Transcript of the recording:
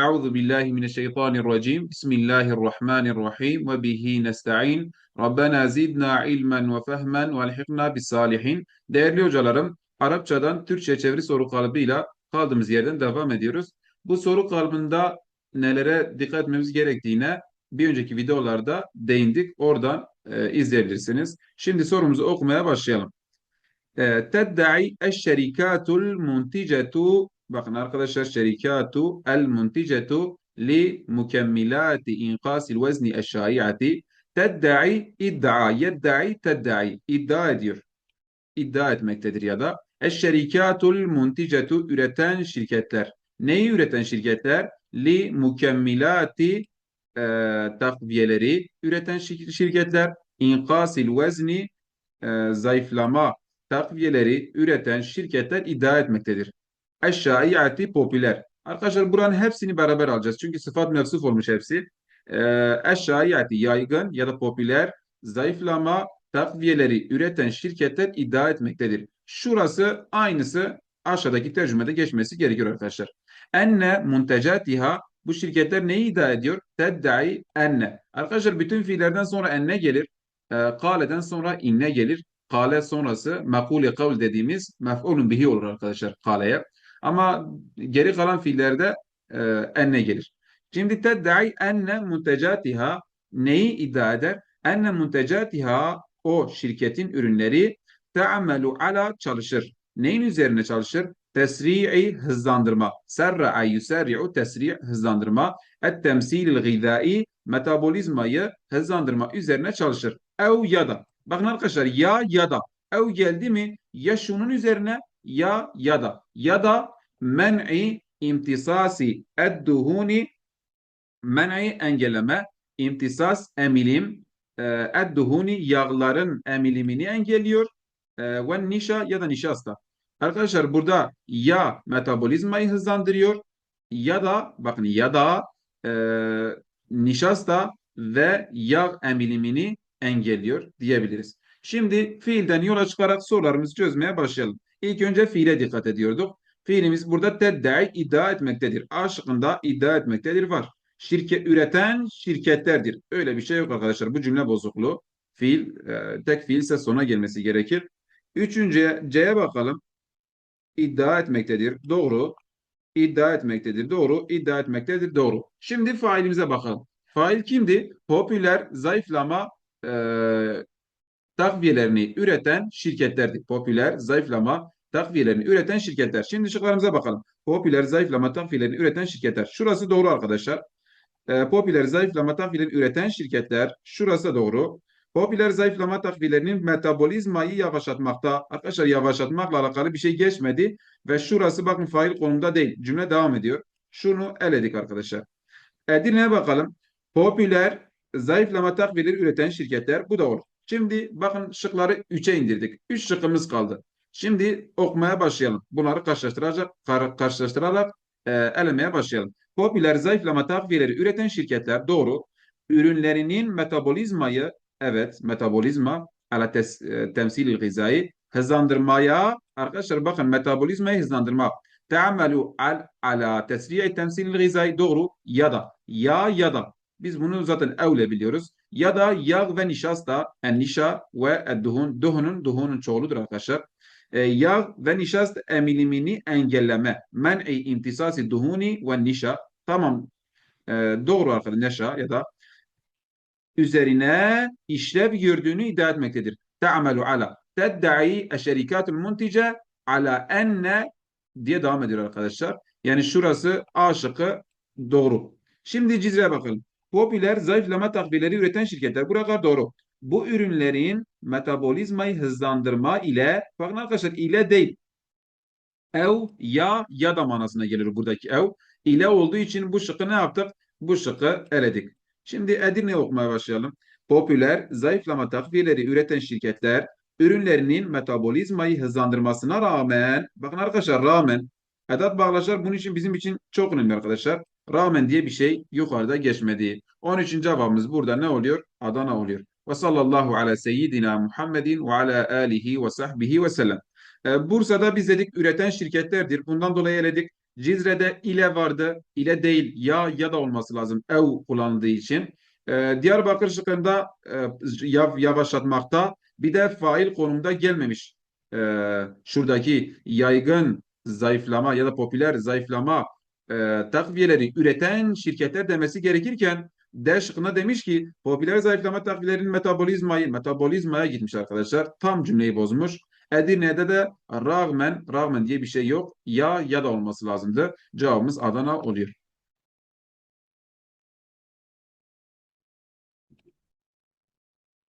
Euzu billahi mineşşeytanirracim. Bismillahirrahmanirrahim ve bihi nestaîn. Rabbena zidna ilmen ve fehmen ve elhikna bis salihin. Değerli hocalarım, Arapçadan Türkçe çeviri soru kalıbıyla kaldığımız yerden devam ediyoruz. Bu soru kalıbında nelere dikkat etmemiz gerektiğine bir önceki videolarda değindik. Oradan e, izleyebilirsiniz. Şimdi sorumuzu okumaya başlayalım. E, Tedda'i eşşerikatul munticetu Bakın arkadaşlar şerikatu el munticetu li mukemmilati inkasil vezni eşşaiati tedda'i iddia yedda'i tedda'i iddia ediyor. İddia etmektedir ya da eşşerikatul munticetu üreten şirketler. Neyi üreten şirketler? Li mukemmilati e, takviyeleri üreten şirketler. İnkasil vezni e, zayıflama takviyeleri üreten şirketler iddia etmektedir. Eşşaiyati popüler. Arkadaşlar buranın hepsini beraber alacağız. Çünkü sıfat mevsuf olmuş hepsi. Ee, eşşaiyati yaygın ya da popüler zayıflama takviyeleri üreten şirketler iddia etmektedir. Şurası aynısı aşağıdaki tercümede geçmesi gerekiyor arkadaşlar. Enne muntecatiha bu şirketler neyi iddia ediyor? Teddai enne. Arkadaşlar bütün fiillerden sonra enne gelir. E, kale'den sonra inne gelir. Kale sonrası mekul kavl dediğimiz mef'ulun bihi olur arkadaşlar kaleye. Ama geri kalan fiillerde e, enne gelir. Şimdi teddai enne muntecatiha neyi iddia eder? Enne muntecatiha o şirketin ürünleri te'ammelu ala çalışır. Neyin üzerine çalışır? Tesri'i hızlandırma. Serra'a yuserri'u tesri' hızlandırma. Et temsilil gıdai metabolizmayı hızlandırma üzerine çalışır. Ev ya da. Bakın arkadaşlar ya ya da. Ev geldi mi ya şunun üzerine ya ya da ya da men'i imtisasi edduhuni men'i engelleme imtisas emilim e, edduhuni yağların emilimini engelliyor e, ve nişa ya da nişasta. Arkadaşlar burada ya metabolizmayı hızlandırıyor ya da bakın ya da e, nişasta ve yağ emilimini engelliyor diyebiliriz. Şimdi fiilden yola çıkarak sorularımızı çözmeye başlayalım. İlk önce fiile dikkat ediyorduk. Fiilimiz burada teddai iddia etmektedir. A şıkkında iddia etmektedir var. Şirket üreten şirketlerdir. Öyle bir şey yok arkadaşlar. Bu cümle bozukluğu. Fiil e, tek fiil ise sona gelmesi gerekir. Üçüncüye C'ye bakalım. İddia etmektedir. Doğru. İddia etmektedir. Doğru. İddia etmektedir. Doğru. Şimdi failimize bakalım. Fail kimdi? Popüler zayıflama e, takviyelerini üreten şirketlerdi. Popüler zayıflama takviyelerini üreten şirketler. Şimdi şıklarımıza bakalım. Popüler zayıflama takviyelerini üreten şirketler. Şurası doğru arkadaşlar. Ee, popüler zayıflama takviyelerini üreten şirketler. Şurası doğru. Popüler zayıflama takviyelerinin metabolizmayı yavaşlatmakta. Arkadaşlar yavaşlatmakla alakalı bir şey geçmedi. Ve şurası bakın fail konumda değil. Cümle devam ediyor. Şunu eledik arkadaşlar. Edirne'ye bakalım. Popüler zayıflama takviyeleri üreten şirketler. Bu doğru. Şimdi bakın şıkları 3'e indirdik. 3 şıkkımız kaldı. Şimdi okumaya başlayalım. Bunları karşılaştırarak, karşılaştırarak e, elemeye başlayalım. Popüler zayıflama takviyeleri üreten şirketler doğru. Ürünlerinin metabolizmayı evet metabolizma ala tes, e, temsilil gızayı hızlandırmaya arkadaşlar bakın metabolizmayı hızlandırma teammelu al ala tesriye temsilil gızayı doğru ya da ya ya da biz bunu zaten evle biliyoruz. Ya da yağ ve nişasta en nişa ve duhun duhunun duhunun çoğuludur arkadaşlar e, yağ ve nişast emilimini engelleme. Men'i imtisasi duhuni ve nişa. Tamam. E, doğru arkadaşlar. Neşa ya da üzerine işlev gördüğünü iddia etmektedir. Te'amelu ala. Tedda'i eşerikatul muntice ala enne diye devam ediyor arkadaşlar. Yani şurası A şıkkı doğru. Şimdi Cizre'ye bakalım. Popüler zayıflama takviyeleri üreten şirketler. Burada doğru bu ürünlerin metabolizmayı hızlandırma ile bakın arkadaşlar ile değil ev ya ya da manasına gelir buradaki ev ile olduğu için bu şıkkı ne yaptık? Bu şıkkı eledik. Şimdi Edirne okumaya başlayalım. Popüler zayıflama takviyeleri üreten şirketler ürünlerinin metabolizmayı hızlandırmasına rağmen bakın arkadaşlar rağmen edat bağlaçlar bunun için bizim için çok önemli arkadaşlar. Rağmen diye bir şey yukarıda geçmedi. Onun için cevabımız burada ne oluyor? Adana oluyor. Ve sallallahu ala seyyidina Muhammedin ve ala alihi ve sahbihi ve sellem. Bursa'da biz dedik üreten şirketlerdir. Bundan dolayı eledik. Cizre'de ile vardı. ile değil ya ya da olması lazım. Ev kullanıldığı için. Ee, Diyarbakır şıkkında e, yav- yavaşlatmakta bir de fail konumda gelmemiş. Ee, şuradaki yaygın zayıflama ya da popüler zayıflama e, takviyeleri üreten şirketler demesi gerekirken D şıkkına demiş ki popüler zayıflama takviyelerinin metabolizmayı metabolizmaya gitmiş arkadaşlar. Tam cümleyi bozmuş. Edirne'de de rağmen rağmen diye bir şey yok. Ya ya da olması lazımdı. Cevabımız Adana oluyor.